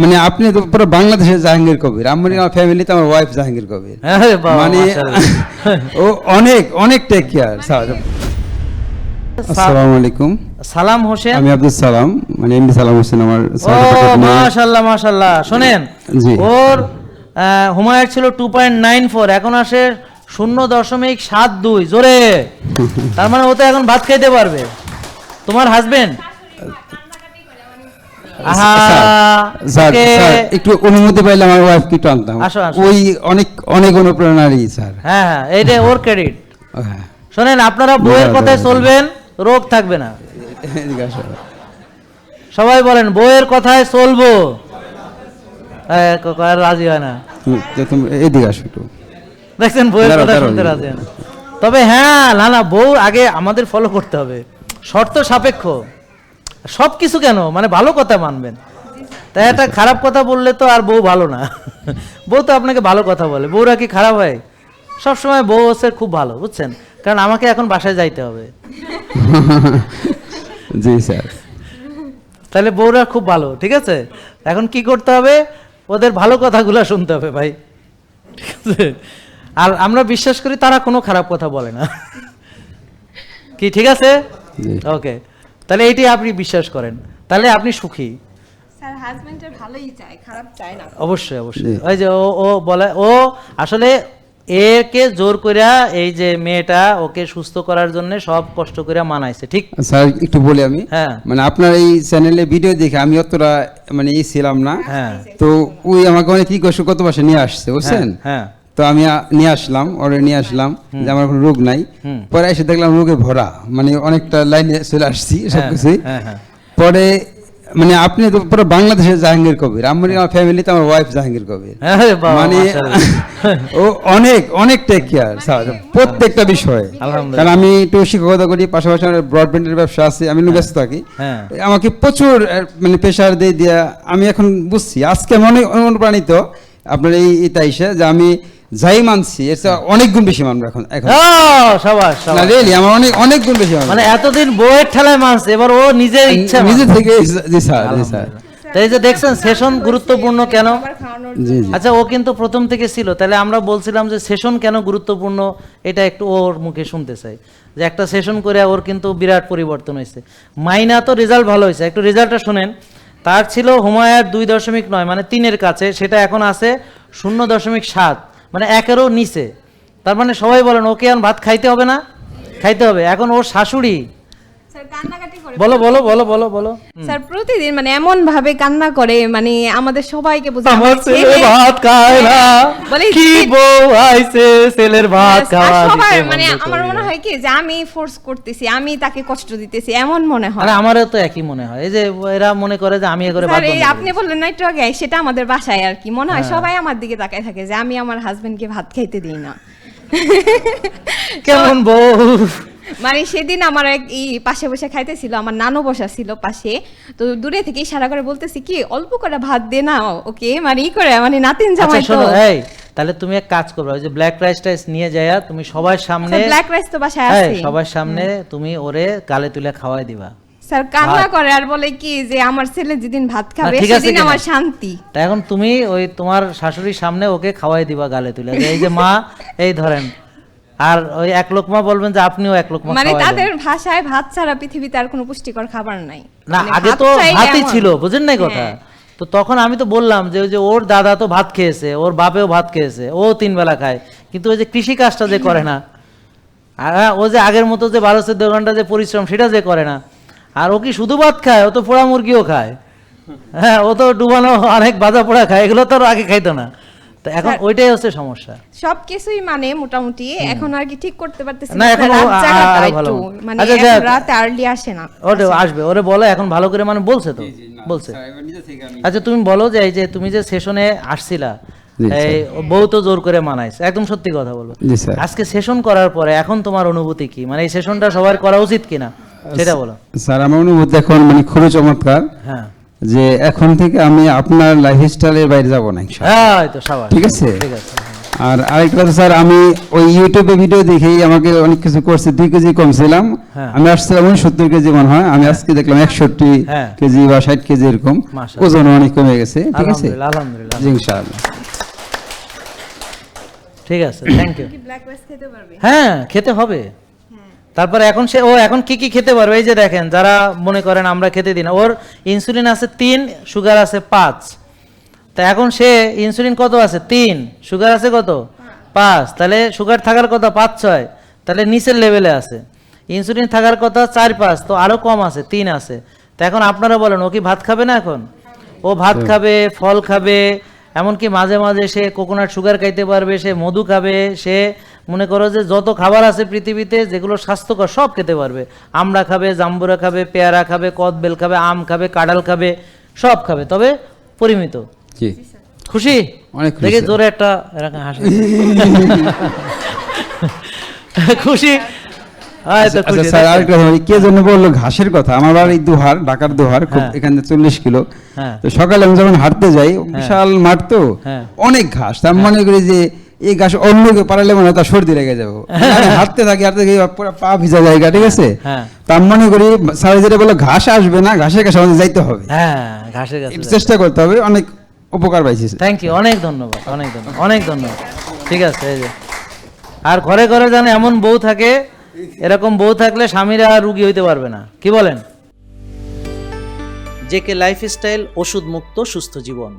মানে আপনি তো পুরো বাংলাদেশের জাহাঙ্গীর কবির। আমার আমার ফ্যামিলিতে আমার ওয়াইফ জাহাঙ্গীর কবির। মানে ও অনেক অনেক টেক কেয়ার স্যার আসসালামু আলাইকুম। সালাম হোসেন। আমি আব্দুল সালাম মানে এমডি সালাম হোসেন আমার মাশাল্লাহ মাশাল্লাহ জি। ওর হুমায়ুর ছিল টু পয়েন্ট নাইন ফোর এখন আসে শূন্য দশমিক সাত দুই। জোরে। তার মানে ও তো এখন ভাত খাইতে পারবে। তোমার হাজবেন্ড আহা স্যার ওকে। স্যার একটু অনুমতি পাইলে আমার ওয়াইফ কি টানতাম আসো, আসো। ওই অনেক অনেক অনুপ্রেরণারই স্যার। হ্যাঁ হ্যাঁ এইটা ওর ক্রেডিট হ্যাঁ শোনেন আপনারা বইয়ের কথায় চলবেন রোগ থাকবে না। সবাই বলেন বইয়ের কথায় চলবো। রাজি হয় না। এদিকে আসো একটু। দেখছেন বইয়ের কথা শুনতে রাজি হয় না। তবে হ্যাঁ না না বউ আগে আমাদের ফলো করতে হবে। শর্ত সাপেক্ষ। সব কিছু কেন? মানে ভালো কথা মানবেন। তাই একটা খারাপ কথা বললে তো আর বউ ভালো না। বউ তো আপনাকে ভালো কথা বলে। বউরা কি খারাপ হয়? সবসময় বউ হচ্ছে খুব ভালো বুঝছেন? কারণ আমাকে এখন বাসায় যাইতে হবে। জি স্যার। তাহলে বউরা খুব ভালো ঠিক আছে? এখন কি করতে হবে? ওদের ভালো কথাগুলো শুনতে হবে ভাই। আর আমরা বিশ্বাস করি তারা কোনো খারাপ কথা বলে না। কি ঠিক আছে? ওকে। তাহলে এইটি আপনি বিশ্বাস করেন। তাহলে আপনি সুখী। স্যার ভালোই চায় খারাপ চায় না। অবশ্যই অবশ্যই। ওই যে ও ও বলে ও আসলে একে জোর কইরা এই যে মেয়েটা ওকে সুস্থ করার জন্য সব কষ্ট করে মানাইছে ঠিক? স্যার একটু বলি আমি। হ্যাঁ। মানে আপনার এই চ্যানেলে ভিডিও দেখে আমি অতটা মানে ই ছিলাম না। হ্যাঁ। তো ওই আমাকে অনেক কি কষ্ট কত মাসে নিয়ে আসছে বুঝছেন? হ্যাঁ। তো আমি নিয়ে আসলাম ওরে নিয়ে আসলাম যে আমার কোনো রোগ নাই। পরে এসে দেখলাম রোগে ভরা মানে অনেকটা লাইনে চলে আসছি হ্যাঁ, সবকিছুই হ্যাঁ, হ্যাঁ। পরে মানে আপনি তো পুরো বাংলাদেশের জাহাঙ্গীর কবির আমার আমার ফ্যামিলিতে আমার ওয়াইফ জাহাঙ্গীর কবির। মানে ও অনেক অনেক টেক কেয়ার স্যার প্রত্যেকটা বিষয়ে। কারণ আমি একটু শিক্ষকতা করি পাশাপাশি আমার ব্রডব্যান্ডের ব্যবসা আছে আমি ব্যস্ত থাকি। আমাকে প্রচুর মানে প্রেশার দিয়ে দিয়া আমি এখন বুঝছি আজকে মনে অনুপ্রাণিত আপনার এই এটা যে আমি যাই মানছি এর চেয়ে অনেক গুণ বেশি মানবো এখন এখন। ও সাবাস না। রিয়েলি আমার অনেক অনেক গুণ বেশি মানবো। মানে এতদিন বইয়ের ঠেলায় মানছে এবার ও নিজের ইচ্ছা নিজে থেকে জি স্যার জি স্যার। তাই যে দেখছেন সেশন গুরুত্বপূর্ণ কেন? আচ্ছা ও কিন্তু প্রথম থেকে ছিল তাহলে আমরা বলছিলাম যে সেশন কেন গুরুত্বপূর্ণ এটা একটু ওর মুখে শুনতে চাই। যে একটা সেশন করে ওর কিন্তু বিরাট পরিবর্তন হয়েছে। মাইনা তো রেজাল্ট ভালো হয়েছে একটু রেজাল্টটা শোনেন। তার ছিল হুমায়ার দুই দশমিক নয় মানে তিনের কাছে সেটা এখন আছে শূন্য দশমিক সাত। মানে একেরও নিচে। তার মানে সবাই বলেন, ওকে, এখন ভাত খাইতে হবে না? খাইতে হবে। এখন ওর শাশুড়ি বলো বলো বলো বলো বলো। স্যার প্রতিদিন মানে এমন ভাবে কান্না করে মানে আমাদের সবাইকে বোঝায় আমার ছেলে ভাত খায় না। বলে কি বউ আইছে ছেলের ভাত খাওয়া সবার মানে আমার মনে হয় কি যে আমি ফোর্স করতেছি আমি তাকে কষ্ট দিতেছি এমন মনে হয়। আরে আমারও তো একই মনে হয়। এই যে এরা মনে করে যে আমি করে ভাত স্যার আপনি বললেন না একটু আগে সেটা আমাদের বাসায় আর কি। মনে হয় হ্যাঁ। সবাই আমার দিকে তাকায় থাকে যে আমি আমার হাজবেন্ডকে ভাত খাইতে দিই না। কেমন বউ? মানে সেদিন আমার এক ই পাশে বসে খাইতেছিল আমার নানু বসা ছিল পাশে। তো দূরে থেকে ইশারা করে বলতেছি কি অল্প করে ভাত দে না ওকে মানে ই করে মানে নাতিন আচ্ছা জামাই তো। তাহলে তুমি এক কাজ করবে ওই যে ব্ল্যাক রাইস টাইস নিয়ে যাইয়া তুমি সবার সামনে ব্ল্যাক রাইস তো বাসায় আছে। সবার সামনে তুমি ওরে গালে তুলে খাওয়াই দিবা। স্যার কান্না করে আর বলে কি যে আমার ছেলে যেদিন ভাত খাবে সেদিন আমার শান্তি। তা এখন তুমি ওই তোমার শাশুড়ির সামনে ওকে খাওয়াই দিবা গালে তুলে। এই যে মা এই ধরেন আর ওই এক লোকমা বলবেন যে আপনিও এক লোকমা মানে তাদের ভাষায় ভাত ছাড়া পৃথিবীতে আর কোনো পুষ্টিকর খাবার নাই। না মানে আগে তো ভাতই ছিল বুঝেন নাই কথা? হ্যাঁ। তো তখন আমি তো বললাম যে ওই যে ওর দাদা তো ভাত খেয়েছে ওর বাপেও ভাত খেয়েছে ও তিন বেলা খায়। কিন্তু ওই যে কৃষি কাজটা যে করে না আর ও যে আগের মতো যে বারো চোদ্দ ঘণ্টা যে পরিশ্রম সেটা যে করে না। আর ও কি শুধু ভাত খায় ও তো পোড়া মুরগিও খায়। হ্যাঁ ও তো ডুবানো অনেক ভাজা পোড়া খায় এগুলো তো আর আগে খাইতো না। তো এখন ওইটাই হচ্ছে সমস্যা। সবকিছুই মানে মোটামুটি এখন আর কি ঠিক করতে পারতেছি না, না। এখন। একটু মানে আচ্ছা, রাত আর্লি আসে না। ওটা আসবে ওরে বলো এখন ভালো করে মানে বলছে তো বলছে। আচ্ছা তুমি বলো যে এই যে তুমি যে সেশনে আসছিলা এই বউ তো জোর করে মানাইছে একদম সত্যি কথা বলব। আজকে সেশন করার পরে এখন তোমার অনুভূতি কি? মানে এই সেশনটা সবার করা উচিত কিনা সেটা বলো। স্যার আমার অনুভূতি এখন মানে খুবই চমৎকার। হ্যাঁ। যে এখন থেকে আমি আপনার লাইফ স্টাইলের বাইরে যাব না হ্যাঁ ঠিক আছে? হ্যাঁ। আর আরেকটা স্যার আমি ওই ইউটিউবে ভিডিও দেখেই আমাকে অনেক কিছু করছে দুই কেজি কমছিলাম। হ্যাঁ। আমি আসছিলাম সত্তর কেজি মনে হয় আমি আজকে দেখলাম একষট্টি। কেজি বা ষাট কেজি এরকম। ওজন অনেক কমে গেছে ঠিক আছে? আলহামদুলিল্লাহ আলহামদুলিল্লাহ। জি ইনশাআল্লাহ। ঠিক আছে থ্যাংক ইউ কি ব্ল্যাক রাইস খেতে পারবে? হ্যাঁ খেতে হবে। তারপরে এখন সে ও এখন কি কি খেতে পারবে? এই যে দেখেন যারা মনে করেন আমরা খেতে দিই না ওর ইনসুলিন আছে তিন সুগার আছে পাঁচ। তা এখন সে ইনসুলিন কত আছে? তিন। সুগার আছে কত? পাঁচ। তাহলে সুগার থাকার কথা পাঁচ ছয়। তাহলে নিচের লেভেলে আছে। ইনসুলিন থাকার কথা চার পাঁচ। তো আরও কম আছে তিন আছে। তা এখন আপনারা বলেন ও কি ভাত খাবে না এখন? ও ভাত খাবে ফল খাবে এমনকি মাঝে মাঝে সে কোকোনাট সুগার খাইতে পারবে সে মধু খাবে সে মনে করো যে যত খাবার আছে পৃথিবীতে যেগুলো স্বাস্থ্যকর সব খেতে পারবে। আমড়া খাবে জাম্বুরা খাবে পেয়ারা খাবে কদবেল খাবে আম খাবে কাঁঠাল খাবে সব খাবে। তবে পরিমিত। খুশি? অনেক দেখি। জোরে একটা হাসি। খুশি? আচ্ছা কে বলল ঘাসের কথা? আমার বাড়ি দুহার ঢাকার দুহার খুব হ্যাঁ। এখান চল্লিশ কিলো। হ্যাঁ। তো সকালে আমি যখন হাঁটতে যাই বিশাল মাঠ তো হ্যাঁ। অনেক ঘাস। তা আমি মনে করি যে এই ঘাস অন্য কেউ পারালে মনে হয় তার সর্দি লেগে যাব। হাঁটতে থাকি হাঁটতে থাকি পুরো পা ভিজা জায়গা ঠিক আছে? হ্যাঁ। তা আমি মনে করি স্যার যেটা বলল ঘাস আসবে না ঘাসের কাছে আমাদের যাইতে হবে। হ্যাঁ ঘাসের কাছে চেষ্টা করতে হবে অনেক উপকার পাইছি থ্যাংক ইউ অনেক ধন্যবাদ অনেক ধন্যবাদ অনেক ধন্যবাদ। ঠিক আছে এই যে। আর ঘরে ঘরে যেন এমন বউ থাকে এরকম বউ থাকলে স্বামীরা আর রুগী হইতে পারবে না। কি বলেন? জেকে লাইফস্টাইল ওষুধ মুক্ত সুস্থ জীবন।